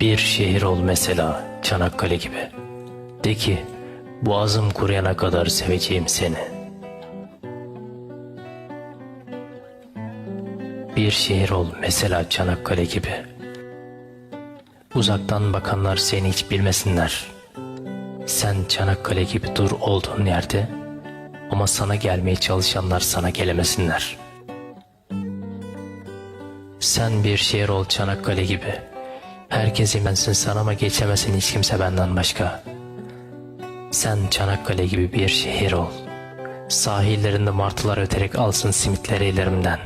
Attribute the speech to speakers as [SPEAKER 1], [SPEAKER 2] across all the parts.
[SPEAKER 1] Bir şehir ol mesela Çanakkale gibi. De ki boğazım kuruyana kadar seveceğim seni. Bir şehir ol mesela Çanakkale gibi. Uzaktan bakanlar seni hiç bilmesinler. Sen Çanakkale gibi dur olduğun yerde ama sana gelmeye çalışanlar sana gelemesinler. Sen bir şehir ol Çanakkale gibi. Herkes imensin sana ama geçemesin hiç kimse benden başka. Sen Çanakkale gibi bir şehir ol. Sahillerinde martılar öterek alsın simitleri ellerimden.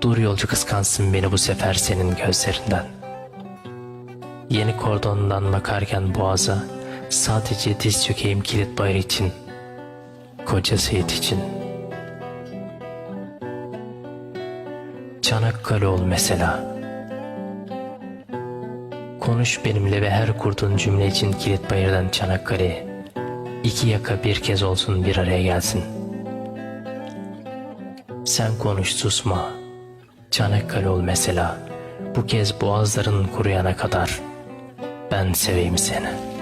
[SPEAKER 1] Dur yolcu kıskansın beni bu sefer senin gözlerinden. Yeni kordondan bakarken boğaza sadece diz çökeyim kilit bayır için. Koca Seyit için. Çanakkale ol mesela. Konuş benimle ve her kurduğun cümle için kilit bayırdan Çanakkale'ye. İki yaka bir kez olsun bir araya gelsin. Sen konuş susma. Çanakkale ol mesela. Bu kez boğazların kuruyana kadar ben seveyim seni.''